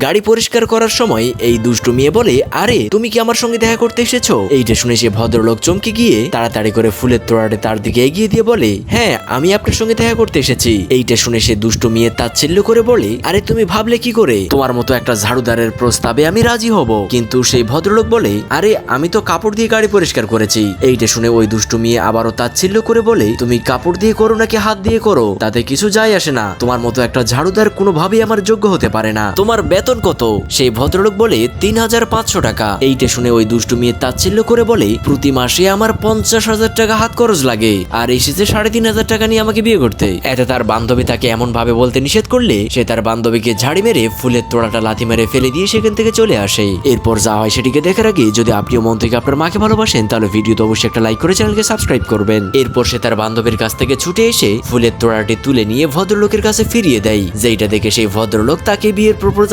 গাড়ি পরিষ্কার করার সময় এই দুষ্টু মেয়ে বলে, আরে, তুমি কি আমার সঙ্গে দেখা করতে এসেছ? এইটা শুনে সে ভদ্রলোক চমকে গিয়ে তাড়াতাড়ি করে ফুলের তোড়াটে তার দিকে এগিয়ে দিয়ে বলে হ্যাঁ আমি আপনার সঙ্গে দেখা করতে এসেছি। এইটা শুনে সে দুষ্টু মেয়ে তাচ্ছিল্য করে বলে, আরে, তুমি ভাবলে কি করে? তোমার মতো একটা ঝাড়ুদারের প্রস্তাবে আমি রাজি হব। কিন্তু সেই ভদ্রলোক বলে, আরে, আমি তো কাপড় দিয়ে গাড়ি পরিষ্কার করেছি। এইটা শুনে ওই দুষ্টু মেয়ে আবারও তাচ্ছিল্য করে বলে, তুমি কাপড় দিয়ে করো নাকি হাত দিয়ে করো? তাতে কিছু যায় আসে না। তোমার মতো একটা ঝাড়ুদার কোনোভাবেই আমার যোগ্য হতে পারে না। তোমার বেতন কত? সেই ভদ্রলোক বলে তিন হাজার পাঁচশো টাকা। এইটা শুনে ওই দুষ্টু মেয়ে তাচ্ছিল্য করে বলে, প্রতি মাসে আমার পঞ্চাশ হাজার টাকা হাত খরচ লাগে। আর এসেছে সাড়ে তিন হাজার টাকা নিয়ে আমাকে বিয়ে করতে। এতে তার বান্ধবী তাকে এমন ভাবে বলতে নিষেধ করলে, সে তার বান্ধবীকে ঝাড়ি মেরে ফুলের তোড়াটা লাথি মেরে ফেলে দিয়ে সেখান থেকে চলে আসে। এরপর যা হয় সেটিকে দেখার আগে, যদি আপনিও মন থেকে আপনার মাকে ভালোবাসেন, তাহলে ভিডিওতে অবশ্যই একটা লাইক করে চ্যানেলকে সাবস্ক্রাইব করবেন। এরপর সে তার বান্ধবীর কাছ থেকে ছুটে এসে ফুলের তোড়াটি তুলে নিয়ে ভদ্রলোকের কাছে ফিরিয়ে দেয়। যেইটা দেখে সেই ভদ্রলোক তাকে বিয়ের প্রপোজাল